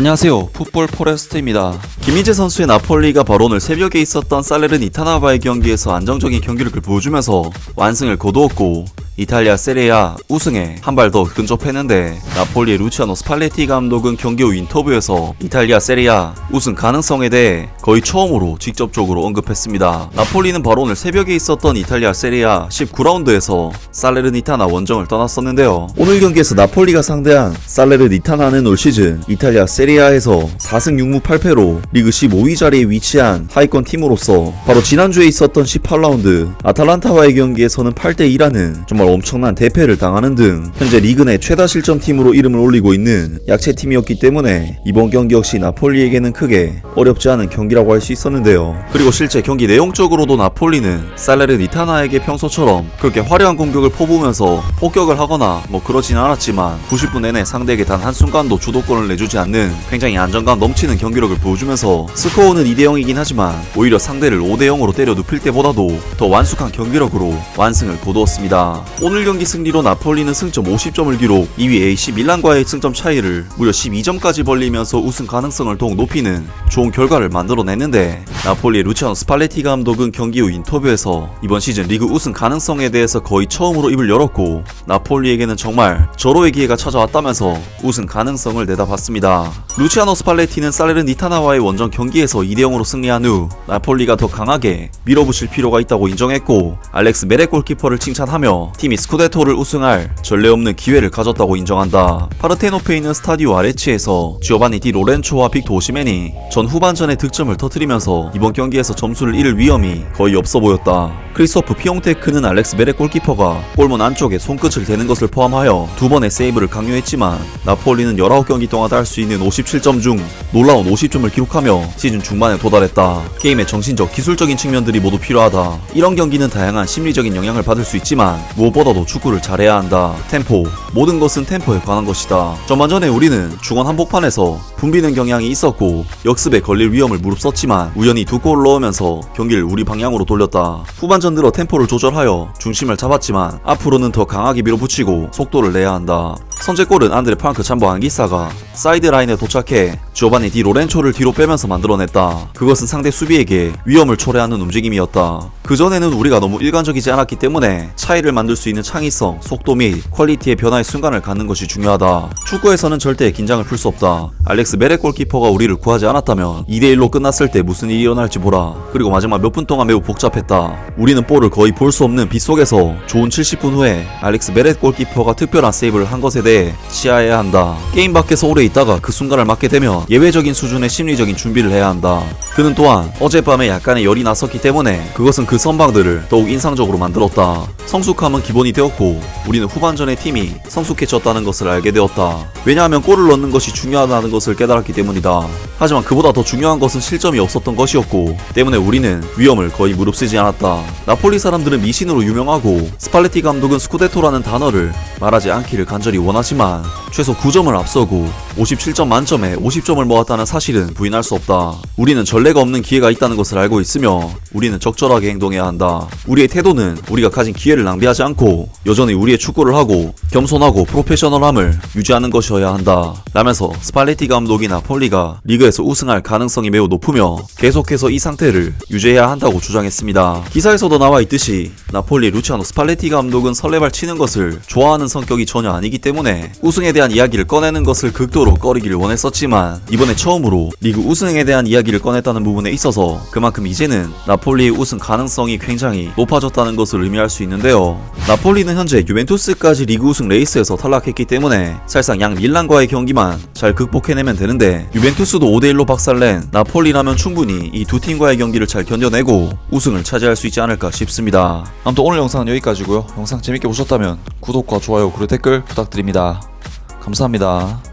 안녕하세요. 풋볼 포레스트입니다. 김희재 선수의 나폴리가 바로 오늘 새벽에 있었던 살레르 니타나바의 경기에서 안정적인 경기력을 보여주면서 완승을 거두었고 이탈리아 세레아 우승에 한 발 더 근접했는데 나폴리의 루치아노 스팔레티 감독은 경기 후 인터뷰에서 이탈리아 세레아 우승 가능성에 대해 거의 처음으로 직접적으로 언급했습니다. 나폴리는 바로 오늘 새벽에 있었던 이탈리아 세레아 19라운드에서 살레르니타나 원정을 떠났었는데요. 오늘 경기에서 나폴리가 상대한 살레르니타나는 올 시즌 이탈리아 세리아에서 4승 6무 8패로 리그 15위 자리에 위치한 하위권 팀으로서 바로 지난주에 있었던 18라운드 아탈란타와의 경기에서는 8대 2라는 정말 엄청난 대패를 당하는 등 현재 리그 내 최다 실점 팀으로 이름을 올리고 있는 약체 팀이었기 때문에 이번 경기 역시 나폴리에게는 크게 어렵지 않은 경기라고 할 수 있었는데요. 그리고 실제 경기 내용적으로도 나폴리는 살레르니타나에게 평소처럼 그렇게 화려한 공격을 퍼부으면서 폭격을 하거나 뭐 그러진 않았지만 90분 내내 상대에게 단 한순간도 주도권을 내주지 않는 굉장히 안정감 넘치는 경기력을 보여주면서 스코어는 2대0이긴 하지만 오히려 상대를 5대0으로 때려 눕힐 때보다도 더 완숙한 경기력으로 완승을 거두었습니다. 오늘 경기 승리로 나폴리는 승점 50점을 기록 2위 AC 밀란과의 승점 차이를 무려 12점까지 벌리면서 우승 가능성을 더욱 높이는 좋은 결과를 만들어냈는데 나폴리의 루치아노 스팔레티 감독은 경기 후 인터뷰에서 이번 시즌 리그 우승 가능성에 대해서 거의 처음으로 입을 열었고 나폴리에게는 정말 절호의 기회가 찾아왔다면서 우승 가능성을 내다봤습니다. 루치아노 스팔레티는 살레르니타나와의 원정 경기에서 2대0으로 승리한 후 나폴리가 더 강하게 밀어붙일 필요가 있다고 인정했고 알렉스 메레 골키퍼를 칭찬하며 팀이 스쿠데토를 우승할 전례 없는 기회를 가졌다고 인정한다. 파르테노페 있는 스타디오 아레치에서 지오바니 디 로렌초와 빅토 오시멘이 전 후반전에 득점을 터뜨리면서 이번 경기에서 점수를 잃을 위험이 거의 없어 보였다. 크리스토프 피용테크는 알렉스 메레 골키퍼가 골문 안쪽에 손끝을 대는 것을 포함하여 두 번의 세이브를 강요했지만 나폴리는 19경기 동안 할 수 있는 57점 중 놀라운 50점을 기록하며 시즌 중반에 도달했다. 게임의 정신적, 기술적인 측면들이 모두 필요하다. 이런 경기는 다양한 심리적인 영향을 받을 수 있지만 무엇보다도 축구를 잘해야 한다. 템포, 모든 것은 템포에 관한 것이다. 전반전에 우리는 중원 한복판에서 붐비는 경향이 있었고 역습에 걸릴 위험을 무릅썼지만 우연히 두 골을 넣으면서 경기를 우리 방향으로 돌렸다. 후반전 들어 템포를 조절하여 중심을 잡았지만 앞으로는 더 강하게 밀어붙이고 속도를 내야 한다. 선제골은 안드레 프랑크 참보 안기사가 사이드 라인에 도착해 지오바니 디 로렌초를 뒤로 빼면서 만들어냈다. 그것은 상대 수비에게 위험을 초래하는 움직임이었다. 그전에는 우리가 너무 일관적이지 않았기 때문에 차이를 만들 수 있는 창의성, 속도 및 퀄리티의 변화의 순간을 갖는 것이 중요하다. 축구에서는 절대 긴장을 풀 수 없다. 알렉스 메레 골키퍼가 우리를 구하지 않았다면 2대1로 끝났을 때 무슨 일이 일어날지 보라. 그리고 마지막 몇 분 동안 매우 복잡했다. 우리는 볼을 거의 볼 수 없는 빗속에서 좋은 70분 후에 알렉스 메렛 골키퍼가 특별한 세이브를 한 것에 대해 치하해야 한다. 게임 밖에서 오래 있다가 그 순간을 맞게 되면 예외적인 수준의 심리적인 준비를 해야 한다. 그는 또한 어젯밤에 약간의 열이 났었기 때문에 그것은 그 선방들을 더욱 인상적으로 만들었다. 성숙함은 기본이 되었고 우리는 후반전의 팀이 성숙해졌다는 것을 알게 되었다. 왜냐하면 골을 넣는 것이 중요하다는 것을 깨달았기 때문이다. 하지만 그보다 더 중요한 것은 실점이 없었던 것이었고 때문에 우리는 위험을 거의 무릅쓰지 않았다. 나폴리 사람들은 미신으로 유명하고 스팔레티 감독은 스쿠데토라는 단어를 말하지 않기를 간절히 원하지만 최소 9점을 앞서고 57점 만점에 50점을 모았다는 사실은 부인할 수 없다. 우리는 전례가 없는 기회가 있다는 것을 알고 있으며 우리는 적절하게 행동해야 한다. 우리의 태도는 우리가 가진 기회를 낭비하지 않고 여전히 우리의 축구를 하고 겸손하고 프로페셔널함을 유지하는 것이어야 한다. 라면서 스팔레티 감독이 나 폴리가 리그에서 우승할 가능성이 매우 높으며 계속해서 이 상태를 유지해야 한다고 주장했습니다. 기사에서도 나와 있듯이 나폴리 루치아노 스팔레티 감독은 설레발 치는 것을 좋아하는 성격이 전혀 아니기 때문에 우승에 대한 이야기를 꺼내는 것을 극도로 꺼리기를 원했었지만 이번에 처음으로 리그 우승에 대한 이야기를 꺼냈다는 부분에 있어서 그만큼 이제는 나폴리의 우승 가능성이 굉장히 높아졌다는 것을 의미할 수 있는데요. 나폴리는 현재 유벤투스까지 리그 우승 레이스에서 탈락했기 때문에 사실상 양 밀란과의 경기만 잘 극복해내면 되는데 유벤투스도 5대1로 박살낸 나폴리라면 충분히 이 두 팀과의 경기를 잘 견뎌내고 우승을 차지할 수 있지 않을까 싶습니다. 아무튼 오늘 영상은 여기까지고요. 영상 재밌게 보셨다면 구독과 좋아요 그리고 댓글 부탁드립니다. 감사합니다.